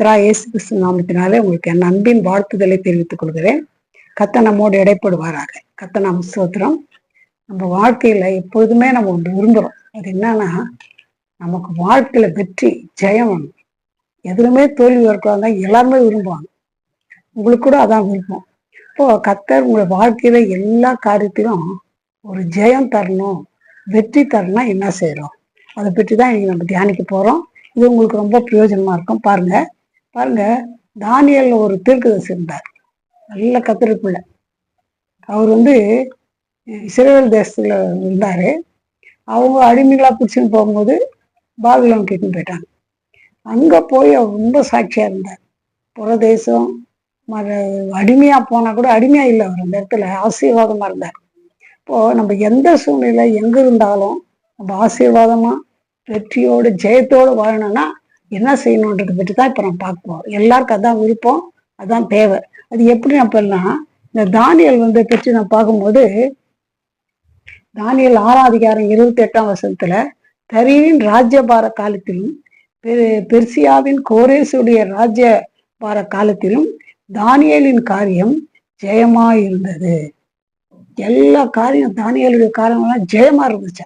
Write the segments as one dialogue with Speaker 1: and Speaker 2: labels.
Speaker 1: கத்ரா இயேசு கிறிஸ்து நாமத்தினாலே உங்களுக்கு என் அன்பின் வாழ்த்துதலை தெரிவித்துக் கொள்கிறேன். கத்த நம்மோடு இடைப்படுவாராக. கத்த நாம் சோத்திரம் நம்ம வாழ்க்கையில எப்போதுமே நம்ம ஒன்று விரும்புகிறோம் அது என்னன்னா நமக்கு வாழ்க்கையில வெற்றி ஜெயம் வேணும். எதுலுமே தோல்வி வரக்கூடாது எல்லாருமே விரும்புவாங்க. உங்களுக்கு கூட அதான் விருப்பம். இப்போ கத்தர் உங்களை வாழ்க்கையில எல்லா காரியத்திலும் ஒரு ஜெயம் தரணும் வெற்றி தரணும்னா என்ன செய்யறோம்? அதை பற்றி தான் இன்னைக்கு நம்ம தியானிக்க போறோம். இது உங்களுக்கு ரொம்ப பிரயோஜனமா இருக்கும். பாருங்க. பாருங்க தானியல் ஒரு தீர்க்கதரிசி இருந்தார். நல்ல கத்திரிப்புள்ள அவர் வந்து சிறுவர் தேசத்துல இருந்தாரு. அவங்க அடிமைகளா பிடிச்சின்னு போகும்போது பாபிலோன் கிட்டுன்னு போயிட்டாங்க. அங்க போய் அவர் ரொம்ப சாட்சியா இருந்தார். புறதேசம் மற அடிமையா போனா கூட அடிமையா இல்லை அவர் அந்த இடத்துல ஆசீர்வாதமா இருந்தார். இப்போ நம்ம எந்த சூழ்நிலை எங்க இருந்தாலும் நம்ம ஆசீர்வாதமா வெற்றியோடு ஜெயத்தோடு வாழணும்னா என்ன செய்யணுன்றதை பற்றி தான் இப்போ நம்ம பார்க்குவோம் எல்லாருக்கும் அதான் விருப்பம் அதான் தேவை. அது எப்படி அப்படின்னா இந்த தானியல் வந்து பற்றி நான் பார்க்கும்போது தானியல் ஆறாம் அதிகாரம் இருபத்தி எட்டாம் வருஷத்துல தரியின் ராஜ்யபார காலத்திலும் பெர்சியாவின் கோரேசுடைய ராஜ்யபார காலத்திலும் தானியலின் காரியம் ஜெயமா இருந்தது எல்லா காரியம் தானியலுடைய காரியம்லாம் ஜெயமா இருந்துச்சு.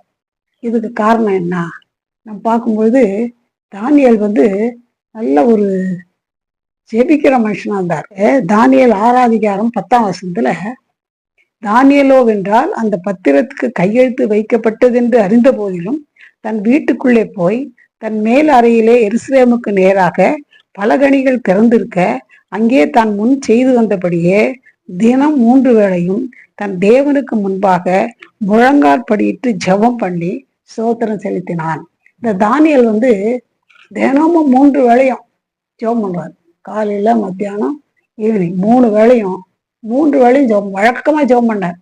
Speaker 1: இதுக்கு காரணம் என்ன? நம்ம பார்க்கும்போது தானியல் வந்து நல்ல ஒரு ஜெபிக்கிற மனுஷனா இருந்தார். தானியல் ஆறாதிகாரம் பத்தாம் வசத்துல தானியலோ வென்றால் அந்த பத்திரத்துக்கு கையெழுத்து வைக்கப்பட்டதென்று அறிந்த போதிலும் தன் வீட்டுக்குள்ளே போய் தன் மேல் அறையிலே எருசலேமுக்கு நேராக பலகணிகள் திறந்திருக்க அங்கே தான் முன் செய்து வந்தபடியே தினம் மூன்று வேளையும் தன் தேவனுக்கு முன்பாக முழங்கால் படியிட்டு ஜெபம் பண்ணி சோத்திரம் செலுத்தினான். இந்த தானியல் வந்து தினமும் மூன்று வேளையும் ஜெபம் பண்ணுவார். காலையில மத்தியானம் ஈவினிங் மூணு வேளையும் மூன்று வேளையும் ஜெபம் வழக்கமா ஜெபம் பண்ணார்.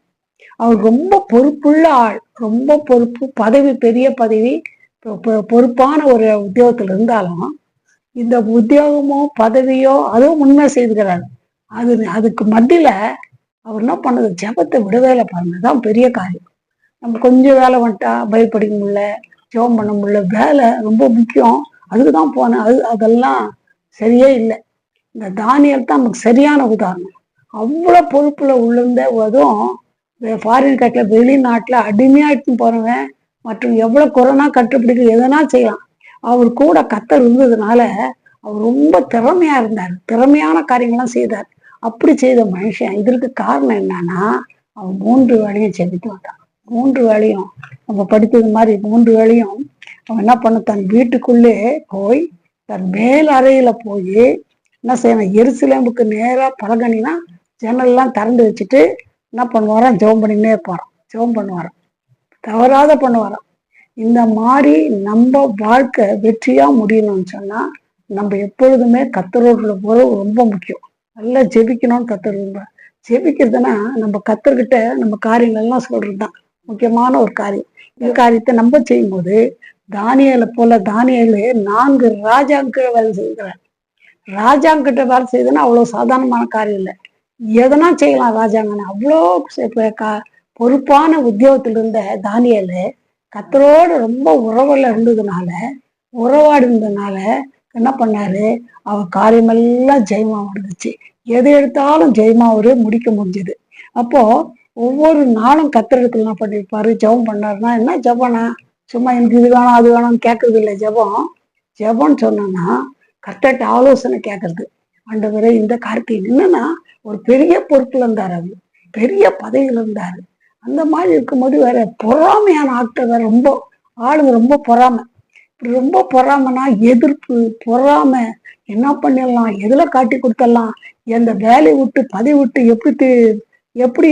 Speaker 1: அவர் ரொம்ப பொறுப்புள்ள ஆள் ரொம்ப பொறுப்பு பதவி பெரிய பதவி பொறுப்பான ஒரு உத்தியோகத்தில் இருந்தாலும் இந்த உத்தியோகமோ பதவியோ அதுவும் உண்மை செய்துக்கிறார். அது அதுக்கு மத்தியில அவர் என்ன பண்ணது? ஜெபத்தை விடவே இல்லை பாருங்க. தான் பெரிய காரியம். நம்ம கொஞ்சம் வேலை வந்துட்டா பயப்படிக்க முடியல ஜெபம் பண்ண முடியல. வேலை ரொம்ப முக்கியம். அதுக்கு தான் போனேன். அது அதெல்லாம் சரியே இல்லை. இந்த தானியல் தான் நமக்கு சரியான உதாரணம். அவ்வளோ பொறுப்புல உள்ளிருந்த அதுவும் ஃபாரின் கட்டில் வெளிநாட்டில் அடிமையாகிட்டு போறவன் மற்றும் எவ்வளோ கொரோனா கட்டுப்பிடிக்க எதனா செய்யலாம். அவர் கூட கத்தர் இருந்ததுனால அவர் ரொம்ப திறமையா இருந்தார். திறமையான காரியங்கள்லாம் செய்தார். அப்படி செய்த மனுஷன் இதற்கு காரணம் என்னன்னா அவன் மூன்று வேலையும் செஞ்சுட்டு வந்தான். மூன்று வேலையும் நம்ம படித்தது மாதிரி மூன்று வேலையும் அவன் என்ன பண்ண தன் வீட்டுக்குள்ளே போய் தன் மேல் அறையில போய் என்ன செய்யணும் எருசலேம்புக்கு நேரா பலகணினா ஜன்னல்லாம் திறந்து வச்சுட்டு என்ன பண்ணுவாராம் ஜெபம் பண்ணினே இருப்பாராம். ஜெபம் பண்ணுவாராம். தவறாத பண்ணுவாராம். இந்த மாதிரி நம்ம வாழ்க்கை வெற்றியா முடியணும்னு சொன்னா நம்ம எப்பொழுதுமே கத்தரோட உறவு ரொம்ப முக்கியம். நல்லா ஜெபிக்கணும்னு கத்தர் ரொம்ப ஜெபிக்கிறதுனா நம்ம கத்தர்கிட்ட நம்ம காரியங்கள்லாம் சொல்றதுதான் முக்கியமான ஒரு காரியம். இந்த காரியத்தை நம்ம செய்யும்போது தானியலை போல தானியலே நான்கு ராஜாங்க வேலை செய்கிறார் ராஜாங்கிட்ட வேலை செய்யுதுன்னா அவ்வளோ சாதாரணமான காரியம் இல்லை. எதனா செய்யலாம் ராஜாங்கன்னு. அவ்வளோ கா- பொறுப்பான உத்தியோகத்தில் இருந்த தானியல் கத்தரோடு ரொம்ப உறவுல இருந்ததுனால உறவாடி இருந்ததுனால என்ன பண்ணாரு? அவர் காரியமெல்லாம் ஜெயமா இருந்துச்சு எது எடுத்தாலும் ஜெயமா அவர் முடிக்க முடிஞ்சது. அப்போ ஒவ்வொரு நாளும் கத்திரத்துக்கு என்ன பண்ணியிருப்பாரு ஜெபம் பண்ணாருன்னா என்ன ஜெபனா சும்மா எனக்கு இது வேணும் அது வேணும்னு கேட்கறது இல்லை ஜெபம் ஜெபம்னு சொன்னோம்னா கரெக்டாக ஆலோசனை கேட்கறது ஆண்டவரே இந்த கார்த்திகை என்னன்னா ஒரு பெரிய பொறுப்புல இருந்தார் அவர். பெரிய பதவியில் இருந்தார். அந்த மாதிரி இருக்கும்போது வேற பொறாமையான ஆட்கள் வேற ரொம்ப ஆளுங்க ரொம்ப பொறாமை. இப்படி ரொம்ப பொறாமைனா எதிர்ப்பு பொறாமை. என்ன பண்ணிடலாம்? எதில் காட்டி கொடுத்துடலாம்? எந்த வேலையை விட்டு பதவி விட்டு எப்படி எப்படி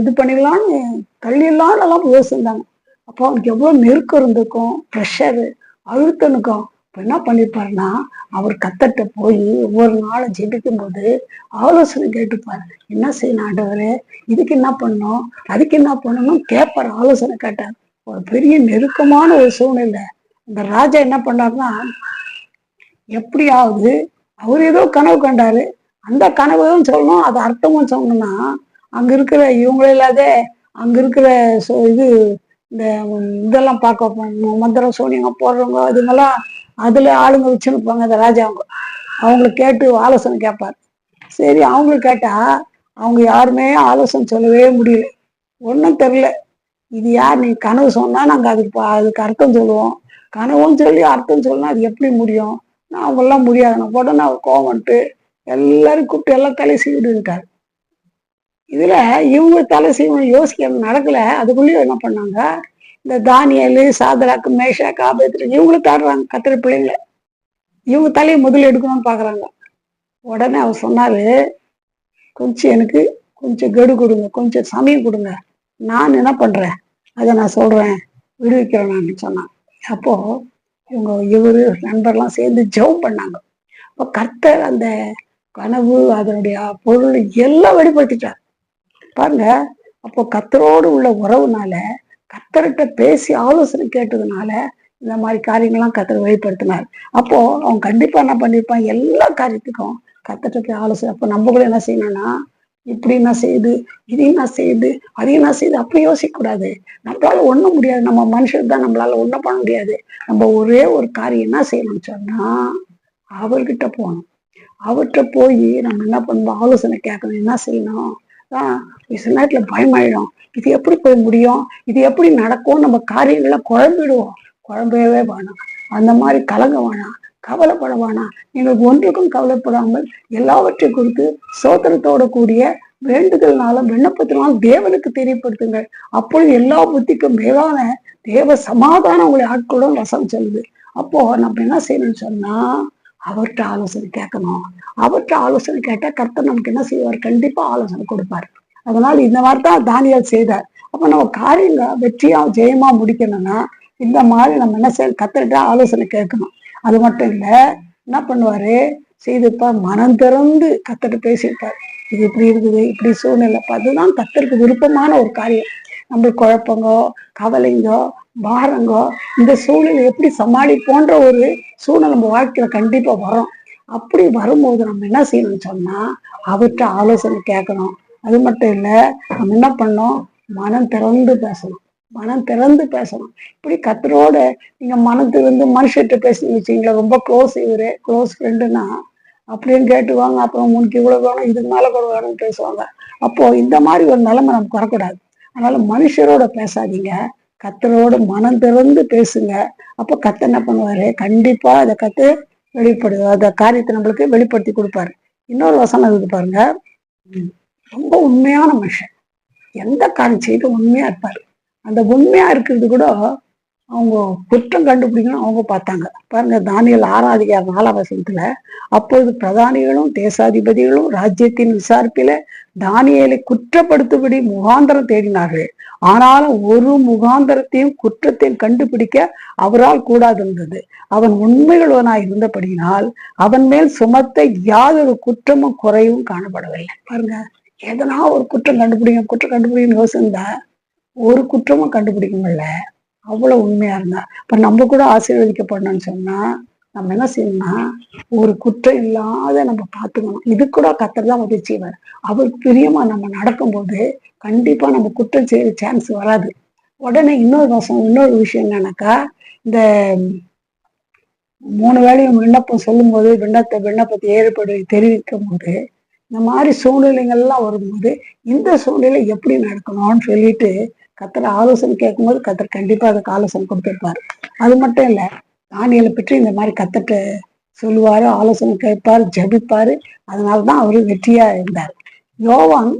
Speaker 1: இது பண்ணிடலாம்னு தள்ளிடலாம்னு எல்லாம் யோசிச்சிருந்தாங்க. அப்போ அவனுக்கு எவ்வளவு நெருக்கம் இருந்திருக்கும் ப்ரெஷரு அழுத்தம் இருக்கும் இப்போ என்ன பண்ணிருப்பாருன்னா அவர் கத்தட்ட போய் ஒவ்வொரு நாளும் ஜெபிக்கும் போது ஆலோசனை கேட்டுப்பாரு. என்ன செய்யணும் ஆண்டவர்? இதுக்கு என்ன பண்ணணும்? அதுக்கு என்ன பண்ணணும் கேட்பார் ஆலோசனை கேட்டார். ஒரு பெரிய நெருக்கமான ஒரு சூழ்நிலை. இந்த ராஜா என்ன பண்ணாருன்னா எப்படியாவது அவர் ஏதோ கனவு கண்டாரு. அந்த கனவும் சொல்லணும் அது அர்த்தமும் சொல்லணும்னா அங்க இருக்கிற இவங்கள இல்லாத அங்க இருக்கிற சோ- இது இந்த இதெல்லாம் பார்க்க மந்திரம் சோனியங்க போடுறவங்க அதுங்கெல்லாம் அதுல ஆளுங்க வச்சுருப்பாங்க ராஜா ராஜாவங்க அவங்கள கேட்டு ஆலோசனை கேட்பார். சரி அவங்களுக்கு கேட்டா அவங்க யாருமே ஆலோசனை சொல்லவே முடியல. ஒன்றும் தெரில இது யார்? நீ கனவு சொன்னா நாங்கள் அதுக்கு பா- அதுக்கு அர்த்தம் சொல்லுவோம். கனவும் சொல்லி அர்த்தம் சொல்லணும் அது எப்படி முடியும்? நான் அவங்கெல்லாம் முடியாது. நான் உடனே அவர் கோவம் வந்துட்டு எல்லாரும் கூப்பிட்டு எல்லாம் தலை சீவிடுன்ட்டார் இதுல இவங்க தலை சீவனம் யோசிக்க நடக்கல. அதுக்குள்ளேயும் என்ன பண்ணாங்க? இந்த தானியல் சாதராக்கு மேஷா காபேத்திரி இவங்களும் தாடுறாங்க கத்திர பிள்ளைங்கள. இவங்க தலையை முதல்ல எடுக்கணும்னு பாக்குறாங்க. உடனே அவர் சொன்னாரு கொஞ்சம் எனக்கு கொஞ்சம் கெடு கொடுங்க கொஞ்சம் சமயம் கொடுங்க. நான் என்ன பண்றேன்? அதை நான் சொல்றேன். விடுவிக்கிறேன் நான் சொன்னான் அப்போ இவங்க இவரு நண்பர்லாம் சேர்ந்து ஜெபம் பண்ணாங்க. அப்போ கர்த்தர் அந்த கனவு அதனுடைய பொருள் எல்லாம் வெளிப்படுத்திட்டார். பாருங்க அப்போ கத்தரோடு உள்ள உறவுனால கத்தர்கிட்ட பேசி ஆலோசனை கேட்டதுனால இந்த மாதிரி காரியங்கள்லாம் கத்தர் வெளிப்படுத்தினார். அப்போ அவன் கண்டிப்பா என்ன பண்ணியிருப்பான்? எல்லா காரியத்துக்கும் கத்தர்கிட்ட போய் ஆலோசனை அப்போ நம்ம கூட என்ன செய்யணும்னா இப்படி என்ன செய்யுது இதையும் நான் செய்யுது அதையும் என்ன செய்யுது அப்படி யோசிக்க கூடாது நம்மளால ஒண்ணும் முடியாது. நம்ம மனுஷர் தான் நம்மளால ஒண்ணும் பண்ண முடியாது. நம்ம ஒரே ஒரு காரியம் என்ன செய்யணும்னு சொன்னா அவர்கிட்ட போகணும். அவர்கிட்ட போய் நம்ம என்ன பண்ணணும் ஆலோசனை கேட்கணும். என்ன செய்யணும்? சில நேரத்துல பயமாயிடும். இது எப்படி போய் முடியும்? இது எப்படி நடக்கும் நம்ம காரியங்களை குழம்பிடுவோம். குழம்பவே வேணாம். அந்த மாதிரி கலங்க வேணாம். கவலைப்பட வேணாம். நீங்கள் ஒன்றுக்கும் கவலைப்படாமல் எல்லாவற்றையும் குறித்து சோத்திரத்தோட கூடிய வேண்டுதல்னாலும் விண்ணப்பத்தினாலும் தேவனுக்கு தெரியப்படுத்துங்கள். அப்பொழுது எல்லா புத்திக்கும் மேலான தேவ சமாதானம் உங்களை ஆட்களும் வசம் சொல்லுது. அப்போ நம்ம என்ன செய்யணும்னு சொன்னா அவர்கிட்ட ஆலோசனை கேட்கணும். அவர்கிட்ட ஆலோசனை கேட்டா கர்த்தர் நமக்கு என்ன செய்வார்? கண்டிப்பா ஆலோசனை கொடுப்பார். அதனால இந்த மாதிரி தான் தானியல் செய்தார். அப்ப நம்ம காரியங்க வெற்றியா ஜெயமா முடிக்கணும்னா இந்த மாதிரி நம்ம என்ன செய்ய கத்தர்கிட்ட ஆலோசனை கேட்கணும். அது மட்டும் இல்ல என்ன பண்ணுவாரு? செய்திருப்பார் மனம் திறந்து கத்தர்கிட்ட பேசியிருப்பார். இது இப்படி இருக்குது இப்படி சூழ்நிலைப்ப அதுதான் கத்தருக்கு விருப்பமான ஒரு காரியம். நம்மளுக்கு குழப்பங்கோ கவலைங்கோ பாரங்கோ இந்த சூழல் எப்படி சமாளிப்போன்ற ஒரு சூழ்நிலை நம்ம வாழ்க்கையில கண்டிப்பா வரும். அப்படி வரும்போது நம்ம என்ன செய்யணும்னு சொன்னா அவர்கிட்ட ஆலோசனை கேட்கணும். அது மட்டும் இல்ல நம்ம என்ன பண்ணோம் மனம் திறந்து பேசணும். மனம் திறந்து பேசணும். இப்படி கத்தரோட நீங்க மனம் திறந்து மனுஷர்கிட்ட பேசுன்னு வச்சீங்களா ரொம்ப க்ளோஸ் இவரு க்ளோஸ் ஃப்ரெண்டுனா அப்படின்னு கேட்டுவாங்க அப்புறம் உனக்கு இவ்வளவு வேணும் இதுக்கு மேல கூட வேணும்னு பேசுவாங்க. அப்போ இந்த மாதிரி ஒரு நிலைமை நமக்கு வரக்கூடாது. அதனால மனுஷரோட பேசாதீங்க. கத்தரோட மனம் திறந்து பேசுங்க. அப்போ கத்த என்ன பண்ணுவாரு? கண்டிப்பா அதை கத்து வெளிப்படு அந்த காரியத்தை நம்மளுக்கு வெளிப்படுத்தி கொடுப்பாரு. இன்னொரு வசனம் இருக்குது பாருங்க. ரொம்ப உண்மையான மனுஷன். எந்த காரியம் செய்து உண்மையா இருப்பாரு? அந்த உண்மையா இருக்கிறது கூட அவங்க குற்றம் கண்டுபிடிக்கணும் அவங்க பார்த்தாங்க. பாருங்க தானியல் ஆறாம் அதிகாரம் நாலாம் வசனத்துல அப்பொழுது பிரதானிகளும் தேசாதிபதிகளும் ராஜ்யத்தின் விசாரிப்பில தானியலை குற்றப்படுத்தும்படி முகாந்தரம் தேடினார்கள். ஆனாலும் ஒரு முகாந்தரத்தையும் குற்றத்தையும் கண்டுபிடிக்க அவரால் கூடாது இருந்தது அவன் உண்மையுள்ளவனாய் இருந்தபடியினால் அவன் மேல் சுமத்த யாதொரு குற்றமும் குறையும் காணப்படவில்லை. பாருங்க எதனா ஒரு குற்றம் கண்டுபிடிங்க குற்றம் கண்டுபிடிக்கணும்னு யோசிந்தா ஒரு குற்றமும் கண்டுபிடிக்க முடியல அவ்வளவு உண்மையா இருந்தார் இப்ப நம்ம கூட ஆசீர்வதிக்கப்படணும்னு சொன்னா நம்ம என்ன செய்யணும்னா ஒரு குற்றம் இல்லாத நம்ம பார்த்துக்கணும். இது கூட கத்தர் தான் உதவி செய்வார். அவர் பிரியமா நம்ம நடக்கும்போது கண்டிப்பா நம்ம குற்றம் செய்யற சான்ஸ் வராது. உடனே இன்னொரு வருஷம் இன்னொரு விஷயம் என்னன்னாக்கா இந்த மூணு வேளையும் விண்ணப்பம் சொல்லும்போது விண்ணப்பத்தை விண்ணப்பத்தை ஏற்படு தெரிவிக்கும் போது இந்த மாதிரி சூழ்நிலைகள்லாம் வரும்போது இந்த சூழ்நிலை எப்படி நடக்கணும்னு சொல்லிட்டு கத்தர் ஆலோசனை கேட்கும்போது கத்தர் கண்டிப்பா அதுக்கு ஆலோசனை கொடுத்திருப்பாரு. அது மட்டும் இல்ல தானியலை பற்றி இந்த மாதிரி கத்தட்ட சொல்லுவாரு ஆலோசனை கேட்பாரு ஜபிப்பாரு. அதனாலதான் அவரு வெற்றியா இருந்தார். யோவான்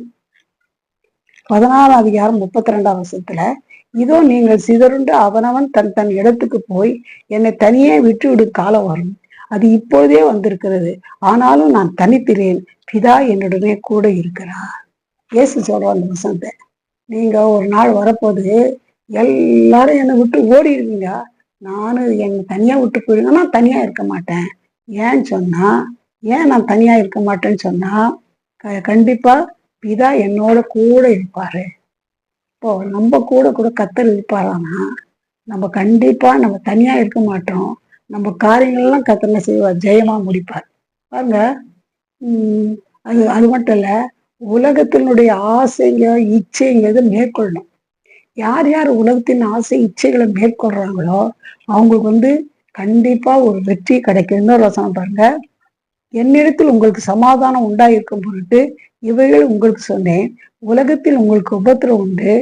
Speaker 1: பதினாறாம் அதிகாரம் முப்பத்தி ரெண்டாம் வருஷத்துல இதோ நீங்கள் சிதறுண்டு அவனவன் தன் தன் இடத்துக்கு போய் என்னை தனியே விட்டு விடும் காலம் வரும். அது இப்பொழுதே வந்திருக்கிறது. ஆனாலும் நான் தனித்திறேன். பிதா என்னுடனே கூட இருக்கிறார். இயேசு சொல்ற அந்த வசனத்தை நீங்க ஒரு நாள் வரப்போது எல்லாரும் என்னை விட்டு ஓடிடுவீங்க. நானும் என்னை தனியா விட்டு போயிடுங்க நான் தனியா இருக்க மாட்டேன். ஏன்னு சொன்னா ஏன் நான் தனியா இருக்க மாட்டேன்னு சொன்னா கண்டிப்பாக கண்டிப்பா பிதா என்னோட கூட இருப்பாரு. இப்போ நம்ம கூட கூட கத்தர் இருப்பாரானா? நம்ம கண்டிப்பா நம்ம தனியா இருக்க மாட்டோம். நம்ம காரியங்கள்லாம் கத்தனை செய்வார். ஜெயமா முடிப்பார். பாருங்க. அது அது மட்டும் இல்லை உலகத்தினுடைய ஆசைங்க இச்சைங்கிறது மேற்கொள்ளணும். யார் யார் உலகத்தின் ஆசை இச்சைகளை மேற்கொள்றாங்களோ அவங்களுக்கு வந்து கண்டிப்பா ஒரு வெற்றி கிடைக்கும் இன்னொரு வசனம் பாருங்க. என்னிடத்தில் உங்களுக்கு சமாதானம் உண்டாயிருக்கும் பொருட்டு இவைகள் உங்களுக்கு சொன்னேன். உலகத்தில் உங்களுக்கு உபத்திரம் உண்டு.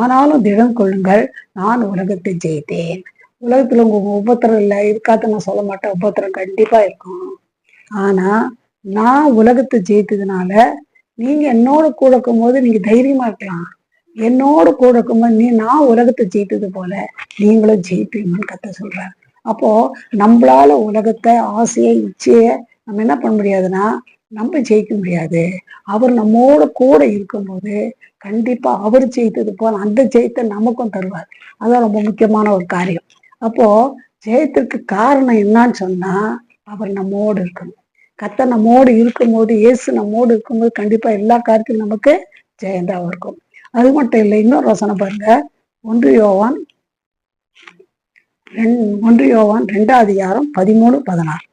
Speaker 1: ஆனாலும் திடம் கொள்ளுங்கள் நான் உலகத்தை ஜெயித்தேன். உலகத்துல உங்க உபத்திரம் இல்லை இருக்காத நான் சொல்ல மாட்டேன். உபத்திரம் கண்டிப்பா இருக்கும். ஆனா நான் உலகத்தை ஜெயித்ததுனால நீங்க என்னோட கூட இருக்கும்போது நீங்க தைரியமா இருக்கலாம். என்னோட கூட இருக்கும்போது நீ நான் உலகத்தை ஜெயித்தது போல நீங்களும் ஜெயிப்பீங்கன்னு கத்த சொல்றாரு. அப்போ நம்மளால உலகத்தை ஆசையை இச்சைய நம்ம என்ன பண்ண முடியாதுன்னா நம்ம ஜெயிக்க முடியாது. அவர் நம்மோட கூட இருக்கும்போது கண்டிப்பா அவர் ஜெயித்தது போல அந்த ஜெயத்தை நமக்கும் தருவார். அதான் ரொம்ப முக்கியமான ஒரு காரியம். அப்போ ஜெயத்திற்கு காரணம் என்னன்னு சொன்னா அவர் நம்மோடு இருக்கணும். கத்த நம்மோடு இருக்கும்போது இயேசு நம்மோடு இருக்கும்போது கண்டிப்பா எல்லா காரியத்திலும் நமக்கு ஜெயந்தாவும் இருக்கும். அது மட்டும் இல்லை இன்னொரு வசனம் பாருங்க. ஒன்று யோவான் ரெண்- ஒன்று யோவான் ரெண்டாவது அதிகாரம் பதிமூணு பதினாறு.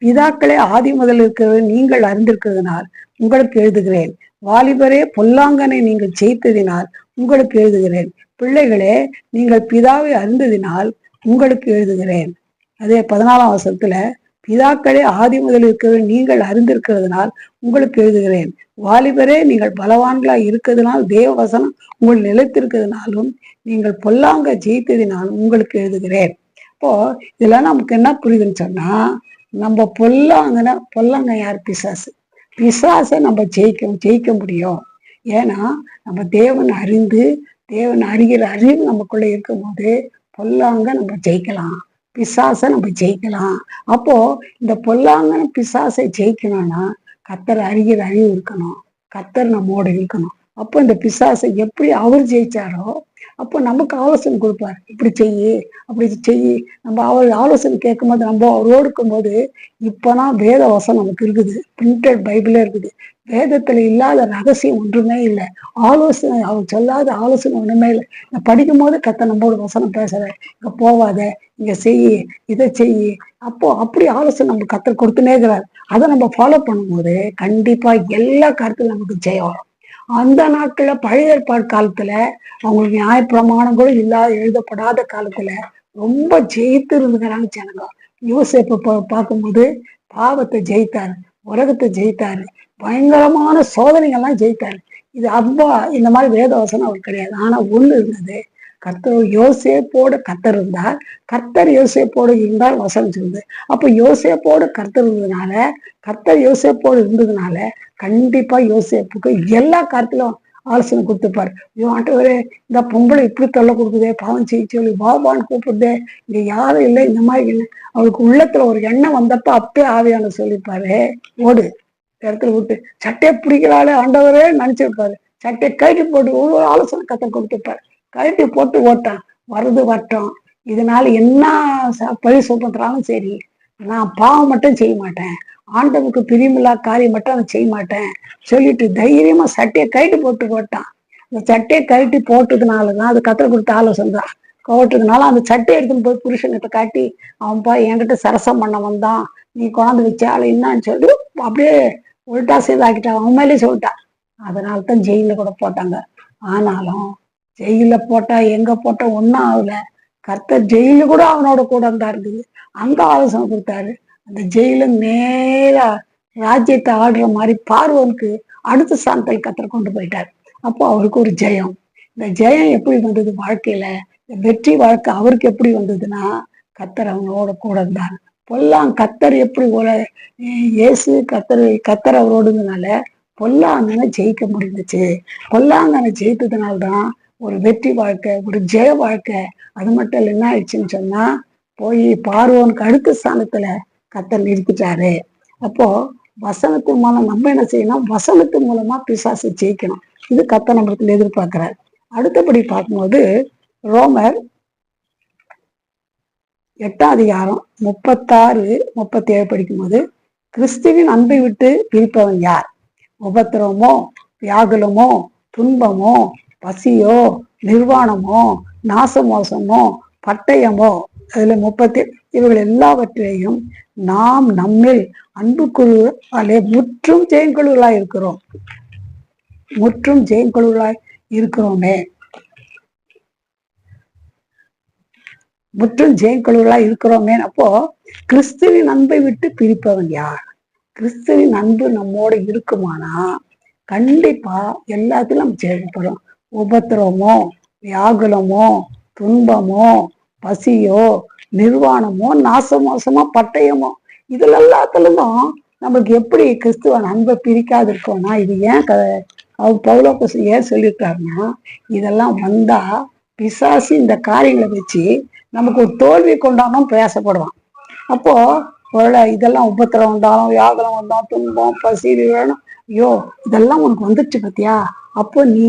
Speaker 1: பிதாக்களே ஆதி முதல் இருக்கிறது நீங்கள் அறிந்திருக்கிறதுனால் உங்களுக்கு எழுதுகிறேன். வாலிபரே பொல்லாங்கனை நீங்கள் ஜெயித்ததினால் உங்களுக்கு எழுதுகிறேன். பிள்ளைகளே நீங்கள் பிதாவை அறிந்ததினால் உங்களுக்கு எழுதுகிறேன். அதே பதினாலாம் வருஷத்துல பிதாக்களே ஆதி முதல் இருக்கிறது நீங்கள் அறிந்திருக்கிறதுனால் உங்களுக்கு எழுதுகிறேன். வாலிபரே நீங்கள் பலவான்களா இருக்கிறதுனால் தேவ வசனம் உங்கள் நிலைத்திருக்கிறதுனாலும் நீங்கள் பொல்லாங்க ஜெயித்ததினாலும் உங்களுக்கு எழுதுகிறேன். இப்போ இதெல்லாம் நமக்கு என்ன புரியுதுன்னு சொன்னா நம்ம பொல்லாங்கன்னா பொல்லாங்க யார்? பிசாசு. பிசாசை நம்ம ஜெயிக்க ஜெயிக்க முடியும். ஏன்னா நம்ம தேவன் அறிந்து தேவன் அறிகிற அறிவு நமக்குள்ள இருக்கும்போது பொல்லாங்க நம்ம ஜெயிக்கலாம். பிசாசை நம்ம ஜெயிக்கலாம். அப்போ இந்த பொல்லாங்கன பிசாசை ஜெயிக்கணும்னா கத்தர் அறிகிற அறிவு இருக்கணும். கத்தர் நம்மோட இருக்கணும். அப்போ இந்த பிசாசை எப்படி அவர் ஜெயிச்சாரோ அப்போ நமக்கு ஆலோசனை கொடுப்பார். இப்படி செய்யி அப்படி செய்யி. நம்ம அவர் ஆலோசனை கேட்கும்போது நம்ம அவரோடு இருக்கும்போது இப்போதான் வேத வசம் நமக்கு இருக்குது. பிரிண்டட் பைபிளே இருக்குது. வேதத்துல இல்லாத ரகசியம் ஒன்றுமே இல்லை. ஆலோசனை அவர் சொல்லாத ஆலோசனை ஒன்றுமே இல்லை. நான் படிக்கும் போது கத்த நம்மளோட வசனம் பேசுற இங்க போவாத இங்க செய்யி இதை செய் அப்போ அப்படி ஆலோசனை நம்ம கத்தர் கொடுத்துனே இருக்கிறார். அதை நம்ம ஃபாலோ பண்ணும்போது கண்டிப்பா எல்லா கருத்தும் நமக்கு ஜெயம் வரும். அந்த நாட்கள்ல பழைய ஏற்பாடு காலத்துல அவங்களுக்கு நியாயப்பிரமாணம் கூட இல்லாத எழுதப்படாத காலத்துல ரொம்ப ஜெயித்து இருந்துக்கிறாங்க ஜனங்க. யோசிப்ப பார்க்கும்போது பாவத்தை ஜெயித்தாரு உலகத்தை ஜெயித்தாரு பயங்கரமான சோதனைகள்லாம் ஜெயித்தாரு. இது அப்பா இந்த மாதிரி வேத வசனம் அவர் கிடையாது. ஆனா ஒண்ணு இருந்தது கர்த்தர் யோசேப்போட கர்த்தர் இருந்தார். கர்த்தர் யோசேப்போடு இருந்தால் வசனம் சொல்லுது. அப்ப யோசேப்போட கர்த்தர் இருந்ததுனால கர்த்தர் யோசேப்போடு இருந்ததுனால கண்டிப்பா யோசேப்புக்கு எல்லா காலத்திலும் ஆலோசனை கொடுத்துப்பார். ஐயோ ஆண்டவரே இந்த பொம்பளை இப்படி தொல்லை கொடுக்குதே பாவம் செய்ய சொல்லி பாபான்னு கூப்பிடுதே இங்க யாரும் இல்லை இந்த மாதிரி இல்லை. அவளுக்கு உள்ளத்துல ஒரு எண்ணம் வந்தப்ப அப்பயே ஆவியான சொல்லிப்பாரு ஓடு. இடத்துல விட்டு. சட்டையை பிடிக்கிறாளே ஆண்டவரே நினைச்சிருப்பாரு. சட்டையை கைட்டு போட்டு ஒரு ஆலோசனை கத்தை கொடுத்துப்பாரு. கழட்டி போட்டு ஓட்டான். வருது வட்டம். இதனால என்ன ச- பழி சுமத்துறாலும் சரி நான் பாவம் மட்டும் செய்ய மாட்டேன். ஆண்டவுக்கு பிரியமில்லா காரியம் மட்டும் நான் செய்ய மாட்டேன். சொல்லிட்டு தைரியமா சட்டையை கழட்டி போட்டு போட்டான் அந்த சட்டையை கழட்டி போட்டதுனால தான் அது கத்திர கொடுத்த ஆலோசனை தான். போட்டதுனால அந்த சட்டையை எடுத்துன்னு போய் புருஷன்கிட்ட காட்டி அவன்பா என்கிட்ட சரசம் பண்ண வந்தான். நீ குழந்தை வச்சால என்னன்னு சொல்லி அப்படியே உள்டா செய்தாக்கிட்டான். அவன் மேலே சொல்லிட்டான். அதனால தான் ஜெயில கூட போட்டாங்க. ஆனாலும் ஜெயில போட்டா எங்க போட்டா ஒன்றும் ஆகல. கர்த்தர் ஜெயில கூட அவனோட கூட தான் இருந்தது அங்க ஆலோசனை கொடுத்தாரு. அந்த ஜெயில நேரா ராஜ்யத்தை ஆடுற மாதிரி பார்வனுக்கு அடுத்த ஸ்தானத்தில் கத்தர் கொண்டு போயிட்டார். அப்போ அவருக்கு ஒரு ஜெயம். இந்த ஜெயம் எப்படி வந்தது வாழ்க்கையில? இந்த வெற்றி வாழ்க்கை அவருக்கு எப்படி வந்ததுன்னா கத்தர் அவங்களோட கூட இருந்தார் பொல்லாம் கத்தர் எப்படி ஒரு இயேசு கத்தர் கத்தர் அவரோடுங்கனால பொல்லாங்கனை ஜெயிக்க முடிஞ்சுச்சு. பொல்லாங்கனை ஜெயித்ததுனால தான் ஒரு வெற்றி வாழ்க்கை ஒரு ஜெய வாழ்க்கை. அது மட்டும் இல்லை என்ன ஆயிடுச்சுன்னு சொன்னா போய் பார்வோனுக்கு அடுத்த ஸ்தானத்துல கத்தர் நிறுத்திட்டாரு அப்போ வசனத்தின் மூலம் நம்ம என்ன செய்யணும்? வசனத்து மூலமா பிசாசு ஜெயிக்கணும். இது கத்த நம்மளுக்கு எதிர்பார்க்கிறார். அடுத்தபடி பார்க்கும்போது ரோமர் எட்டாம் அதிகாரம் முப்பத்தாறு முப்பத்தி ஏழு படிக்கும்போது கிறிஸ்துவின் அன்பை விட்டு பிரிப்பவன் யார்? உபத்திரமோ வியாகுலமோ துன்பமோ பசியோ நிர்வாணமோ நாசமோசமோ பட்டயமோ அதுல முப்பத்தி இவர்கள் எல்லாவற்றையும் நாம் நம்மில் அன்புக்குழுவாலே முற்றும் ஜெயங்குழுவாய் இருக்கிறோம். முற்றும் ஜெயங்குழுவாய் இருக்கிறோமே. முற்றும் ஜெயங்குழுவாய் இருக்கிறோமே. அப்போ கிறிஸ்துவின் அன்பை விட்டு பிரிப்பவன் யார்? கிறிஸ்துவின் அன்பு நம்மோட இருக்குமானா கண்டிப்பா எல்லாத்திலும் நம்ம உபத்திரமோ வியாகுலமோ துன்பமோ பசியோ நிர்வாணமோ நாசமோசமோ பட்டயமோ இதுல எல்லாத்துலயும் நம்மளுக்கு எப்படி கிறிஸ்துவன் அன்பை பிரிக்காது இருக்கோம்னா இது ஏன் க அவர் பௌலோபஸ் ஏன் சொல்லியிருக்காருன்னா இதெல்லாம் வந்தா பிசாசு இந்த காரியங்களை வச்சு நமக்கு ஒரு தோல்வி கொண்டாடணும் பிரயாசப்படுவான். அப்போ ஒருவேளை இதெல்லாம் உபத்திரம் வந்தாலும் வியாகரம் வந்தாலும் துன்பம் பசி வேணும் ஐயோ இதெல்லாம் உனக்கு வந்துடுச்சு பத்தியா? அப்போ நீ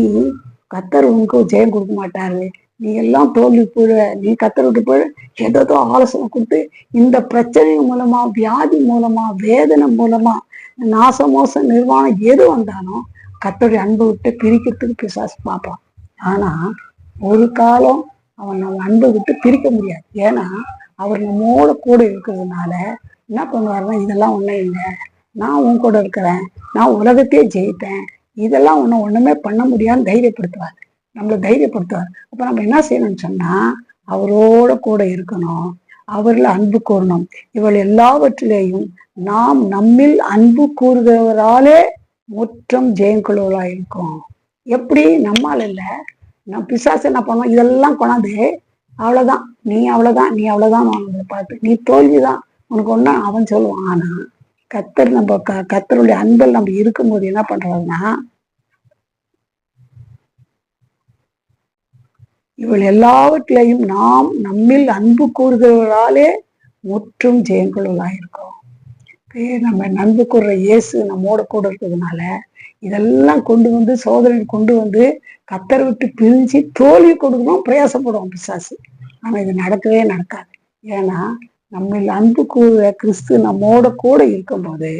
Speaker 1: கத்தர் உனக்கு ஜெயம் கொடுக்க மாட்டாரு நீ எல்லாம் தோல்வி போயிடுவ. நீ கத்தர் விட்டு ஏதோ ஆலோசனை கொடுத்து இந்த பிரச்சனை மூலமா வியாதி மூலமா வேதனை மூலமா நாச மோசம் நிர்வாணம் எது வந்தாலும் கத்தருடைய அன்பை விட்டு பிரிக்கிறதுக்கு பிசாசு பார்ப்பான். ஆனா ஒரு காலம் அவன் நம்ம அன்பை விட்டு பிரிக்க முடியாது. ஏன்னா அவர் நம்மோட கூட இருக்கிறதுனால என்ன பண்ணுவாருன்னா இதெல்லாம் ஒன்றும் இல்லை. நான் உன் கூட இருக்கிறேன். நான் உலகத்தையே ஜெயித்தேன் இதெல்லாம் ஒன்றும் ஒன்றுமே பண்ண முடியாதுன்னு தைரியப்படுத்துவார். நம்மளை தைரியப்படுத்துவார். அப்போ நம்ம என்ன செய்யணும்னு சொன்னால் அவரோட கூட இருக்கணும். அவரில் அன்பு கூறணும் இவள் எல்லாவற்றிலேயும் நாம் நம்மில் அன்பு கூறுகிறவராலே முற்றம் ஜெயங்குழுவலா இருக்கும். எப்படி? நம்மால் இல்லை. நம்ம பிசாசு என்ன பண்ணுவோம் இதெல்லாம் கொண்டாந்து அவ்வளோதான் நீ அவ்வளோதான் நீ அவ்வளோதான் உனக்கு பார்த்து. நீ தோல்விதான். உனக்கு ஒன்றா அவன் சொல்லுவான். ஆனால் கத்தர் நம்ம க கத்தருடைய அன்பில் நம்ம இருக்கும்போது என்ன பண்றாருன்னா இவள் எல்லாவற்றிலையும் நாம் நம்மில் அன்பு கூறுகிறவர்களாலே முற்றும் ஜெயங்குழுவலாயிருக்கோம் நம்ம நண்பு கூறுற இயேசு நம்மோட கூட இருக்கிறதுனால இதெல்லாம் கொண்டு வந்து சோதனை கொண்டு வந்து கத்தரை விட்டு பிரிஞ்சு தோல்வி கொடுக்கணும் பிரயாசப்படுவோம் பிசாசு. ஆனா இது நடக்கவே நடக்காது. ஏன்னா நம்மில் அன்பு கூற கிறிஸ்து நம்மோட கூட இருக்கும்போது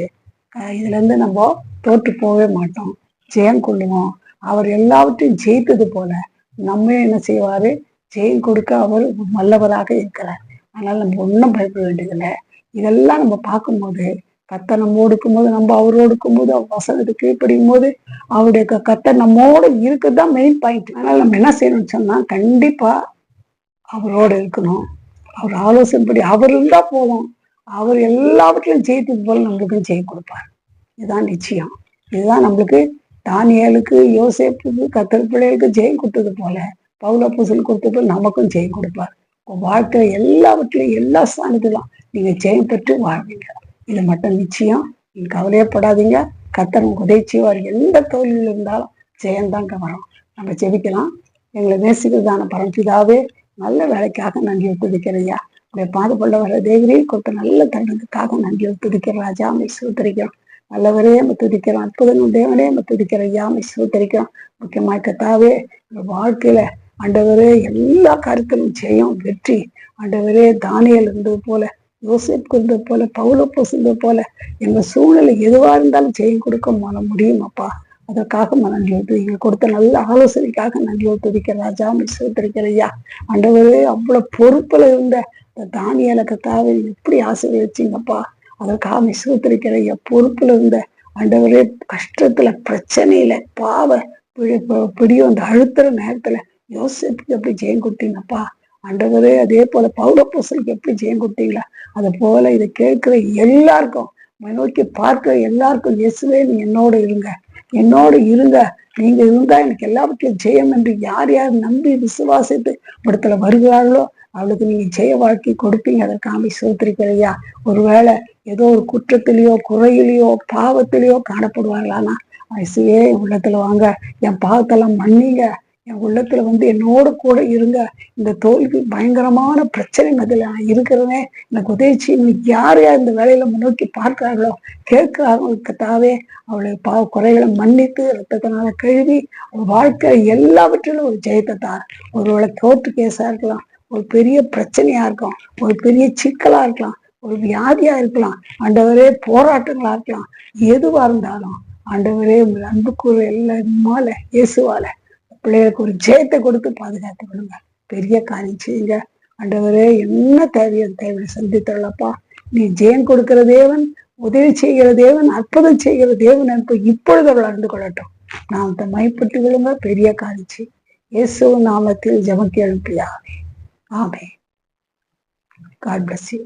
Speaker 1: இதுல இருந்து நம்ம தோற்று போகவே மாட்டோம். ஜெயம் கொள்ளுவோம். அவர் எல்லாவற்றையும் ஜெயித்தது போல நம்ம என்ன செய்வாரு? ஜெயம் கொடுக்க அவர் வல்லவராக இருக்கிறார். அதனால நம்ம ஒன்றும் பயப்பட வேண்டியதில்லை. இதெல்லாம் நம்ம பார்க்கும்போது கத்தை நம்மோடு இருக்கும்போது நம்ம அவரோடு இருக்கும்போது அவர் வசனத்துக்கு கீழ்ப்படியும் போது அவருடைய கத்தை நம்மோட இருக்கிறது தான் மெயின் பாயிண்ட் அதனால நம்ம என்ன செய்யணும்னு சொன்னா கண்டிப்பா அவரோட இருக்கணும். அவர் ஆலோசனைப்படி அவர் இருந்தா போதும். அவர் எல்லாவற்றிலும் ஜெயித்தது போல நம்மளுக்கும் ஜெய கொடுப்பார். இதுதான் நிச்சயம். இதுதான் நம்மளுக்கு தானியலுக்கு யோசேப்புக்கு கத்தல் பிள்ளைகளுக்கு ஜெயம் கொடுத்தது போல பவுல பூசல் கொடுத்தது போல நமக்கும் ஜெயம் கொடுப்பார். வாழ்க்கை எல்லாவற்றிலும் எல்லா ஸ்தானத்திலும் நீங்க ஜெயம் பெற்று வாழ்வீங்க. இது மட்டும் நிச்சயம். நீங்க கவலையப்படாதீங்க. கத்தர் உதவி செய்வார். எந்த தொழில் இருந்தாலும் ஜெயந்தாங்க வரும். நம்ம ஜெபிக்கலாம். எங்களை நேசிக்கிறதான பரம்பிதாவே நல்ல வேலைக்காக நன்றி துதிக்கிறையா உடைய பாதுபள்ள வர தேவரே கொடுத்த நல்ல தருணத்துக்காக நன்றி துதிக்கிற ராஜா அமை சூத்திரிக்கிறோம் நல்லவரே நம்ம துதிக்கிறோம். அற்புதங்கள் தேவனே நம்ம துதிக்கிற ஐயா. அமை சூத்திரிக்கிறோம் முக்கியமாக கத்தாவே வாழ்க்கையில ஆண்டவரே எல்லா கருத்திலும் ஜெயம் வெற்றி. ஆண்டவரே தானியல் இருந்தது போல யோசிப்பு இருந்தது போல பௌலப்போ இருந்தது போல எங்க சூழ்நிலை எதுவா இருந்தாலும் ஜெயம் கொடுக்க முடியும் அப்பா. அதற்காக நன்றி துதிக்க கொடுத்த நல்ல ஆலோசனைக்காக நன்றி துதிக்கிற ராஜா மிஸ்வத்திருக்கிற ஐயா. ஆண்டவரே அவ்வளவு பொறுப்புல இருந்த தானியல கத்தாவை எப்படி ஆசீர்வதிச்சிங்கப்பா அதற்காக மிஸ்வத்திருக்கிற ஐயா பொறுப்புல இருந்த ஆண்டவரே கஷ்டத்துல பிரச்சனையில பாவ பிடியும் அந்த அழுத்துற நேரத்துல யோசிப்புக்கு எப்படி ஜெயம் கொடுத்தீங்கப்பா? ஆண்டவரே அதே போல பௌல பூசலுக்கு எப்படி ஜெயம் கொடுத்தீங்களா? அது போல இதை கேட்கிற எல்லாருக்கும் நோக்கி பார்க்கிற எல்லாருக்கும் இயேசுவே நீ என்னோட இருங்க. என்னோடு இருங்க. நீங்க இருந்தா எனக்கு எல்லாவற்றையும் ஜெயம் என்று யார் யார் நம்பி விசுவாசித்து இடத்துல வருகிறார்களோ அவளுக்கு நீங்க ஜெய வாழ்க்கை கொடுப்பீங்க. அதை காமி சோத்திருக்கிறையா ஒருவேளை ஏதோ ஒரு குற்றத்திலேயோ குறையிலையோ பாவத்திலேயோ காணப்படுவாங்களானா ஐசியே உள்ளத்துல வாங்க. என் பாவத்தெல்லாம் மன்னிங்க. என் உள்ளத்துல வந்து என்னோட கூட இருங்க. இந்த தோல்வி பயங்கரமான பிரச்சனை மதில நான் இருக்கிறவன் எனக்கு உதவிச்சு யார் யார் இந்த வேலையில முன்னோக்கி பார்க்கிறார்களோ கேட்கிறார்களுக்கு தாவே அவளை பாவ குறைகளை மன்னித்து ரத்தத்தினால கழுவி அவள் வாழ்க்கை எல்லாவற்றிலும் ஒரு ஜெயத்தை தார் ஒருவேளை தோற்று கேஸா இருக்கலாம். ஒரு பெரிய பிரச்சனையா இருக்கும் ஒரு பெரிய சிக்கலா இருக்கலாம். ஒரு வியாதியா இருக்கலாம். ஆண்டவரே போராட்டங்களா இருக்கலாம். எதுவா இருந்தாலும் ஆண்டவரே உங்கள் அன்புக்குரிய எல்லாருமால இயேசுவால பிள்ளைகளுக்கு ஒரு ஜெயத்தை கொடுத்து பாதுகாத்து விடுங்க. பெரிய காரியம் செய்யுங்க. ஆண்டவரே என்ன தேவையோ தேவையை சந்தித்தள்ளப்பா. நீ ஜெயம் கொடுக்கிற தேவன் உதவி செய்கிற தேவன் அற்புதம் செய்கிற தேவன் என்பது இப்பொழுது வளர்ந்து கொள்ளட்டும். நாம் மைப்பட்டு விழுங்க பெரிய காரிச்சு இயேசு நாமத்தில் ஜமக்கி எழுப்பியாவே ஆமே காட் பிளஸ் யூ